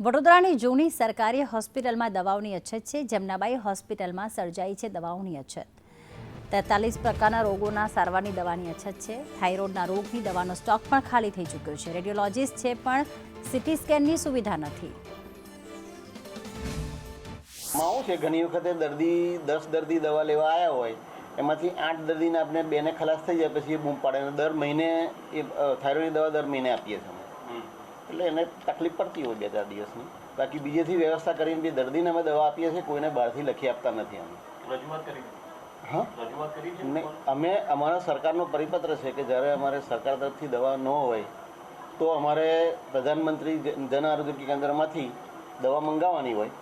વડોદરાની જૂની સરકારી હોસ્પિટલમાં દવાઓની અછત છે. જમનાબાઈ હોસ્પિટલમાં સર્જાઈ છે દવાઓની અછત. તેતાલીસ પ્રકારના રોગોના સારવારની દવાની અછત છે. થાઇરોઇડના રોગની દવાનો સ્ટોક પણ ખાલી થઈ ચૂક્યો છે. રેડિયોલોજીસ્ટ છે પણ સિટી સ્કેનની સુવિધા નથી. માઉ છે, ઘણી વખતે દર્દી, દસ દર્દી દવા લેવા આવ્યા હોય, એમાંથી આઠ દર્દીને આપણે બેને ખલાસ થઈ જાય, પછી એ બૂમ પાડે દર મહિને એ થાઇરોઇડની દવા દર મહિને આપીએ છીએ એટલે એને તકલીફ પડતી હોય બે ચાર દિવસની. બાકી બીજેથી વ્યવસ્થા કરીને બી દર્દીને અમે દવા આપીએ છીએ કોઈને બહારથી લખી આપતા નથી અમે. હા? રજૂઆત કરી છે? ને અમે અમારા સરકારનો પરિપત્ર છે કે જ્યારે અમારે સરકાર તરફથી દવા ન હોય તો અમારે પ્રધાનમંત્રી જન આરોગ્ય કેન્દ્રમાંથી દવા મંગાવવાની હોય.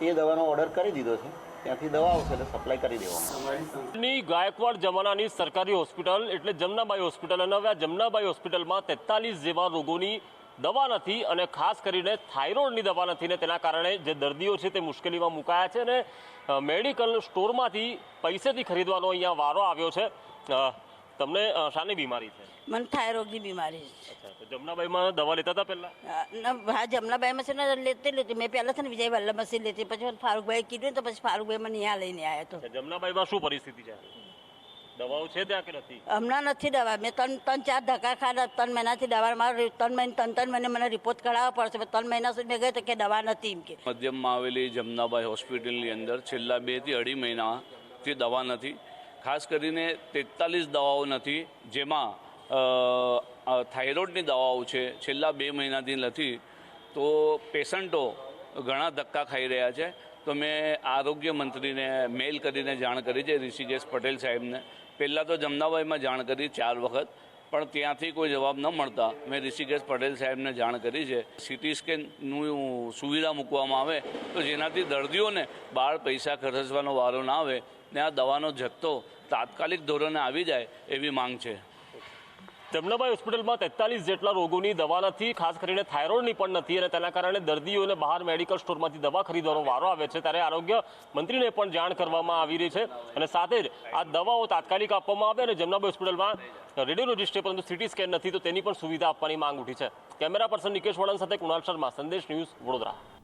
એ દવાનો ઓર્ડર કરી દીધો છે. ત્યાંથી દવા આવશે એટલે સપ્લાય કરી દેવામાં ની ગાયકવાડ જમાનાની સરકારી હોસ્પિટલ એટલે જમનાબાઈ હોસ્પિટલ અને હવે આ જમનાબાઈ હોસ્પિટલમાં તેતાલીસ જેવા રોગોની દવા નથી અને ખાસ કરીને થાઇરોઇડની દવા નથી ને તેના કારણે જે દર્દીઓ છે તે મુશ્કેલીમાં મુકાયા છે અને મેડિકલ સ્ટોરમાંથી પૈસેથી ખરીદવાનો અહીંયા વારો આવ્યો છે. તમને શાની બીમારી છે? મને થાઇરોઇડની બીમારી છે. જમનાબાઈમાં દવા લેતા હતા પહેલા? હા જમનાબાઈમાં છે ને લેતી લેતી. મેં પહેલાં છે ને વિજય વલ્લભમાંથી લેતી. પછી ફારૂકભાઈ કીધું ને તો પછી ફારૂકભાઈ મને અહીંયા લઈને આવ્યા તો. જમનાબાઈમાં શું પરિસ્થિતિ છે? દવાઓ છે ત્યાં કે નથી? હમણાં નથી દવા. મેં ત્રણ ત્રણ ચાર ધક્કા ખાધા ત્રણ મહિનાથી દવા મારા ત્રણ મહિને ત્રણ ત્રણ મહિને મને રિપોર્ટ કઢાવવા પડશે ત્રણ મહિના સુધી મેં ગઈ તો કે દવા નથી એમ કે. મધ્યમમાં આવેલી જમનાબાઈ હોસ્પિટલની અંદર છેલ્લા બેથી અઢી મહિનાથી દવા નથી. ખાસ કરીને તેતાલીસ દવાઓ નથી જેમાં થાઇરોઇડની દવાઓ છે છેલ્લા બે મહિનાથી નથી. તો પેશન્ટો ઘણા ધક્કા ખાઈ રહ્યા છે. તો મેં આરોગ્ય મંત્રીને મેલ કરીને જાણ કરી છે ઋષિકેશ પટેલ સાહેબને. પહેલાં તો જમનાબાઈમાં જાણ કરી ચાર વખત, પણ ત્યાંથી કોઈ જવાબ ન મળતા. મેં ઋષિકેશ પટેલ સાહેબને જાણ કરી છે. સિટી સ્કેનનું સુવિધા મૂકવામાં આવે, તો જેનાથી દર્દીઓને બહાર પૈસા ખર્ચવાનો વારો ના આવે, ને આ દવાનો જથ્થો તાત્કાલિક ધોરણે આવી જાય એવી માંગ છે. જમનાબાઈ હોસ્પિટલમાં તેતાલીસ જેટલા રોગોની દવા નથી, ખાસ કરીને થાઇરોઇડની પણ નથી અને તેના કારણે દર્દીઓને બહાર મેડિકલ સ્ટોરમાંથી દવા ખરીદવાનો વારો આવે છે. ત્યારે આરોગ્ય મંત્રીને પણ જાણ કરવામાં આવી રહી છે અને સાથે જ આ દવાઓ તાત્કાલિક આપવામાં આવે અને જમનાબાઈ હોસ્પિટલમાં રેડિયોલોજિસ્ટ છે પરંતુ સિટી સ્કેન નથી, તો તેની પણ સુવિધા આપવાની માંગ ઉઠી છે. કેમેરા પર્સન નિકેશ વળન સાથે કુણાલ શર્મા, સંદેશ ન્યૂઝ વડોદરા.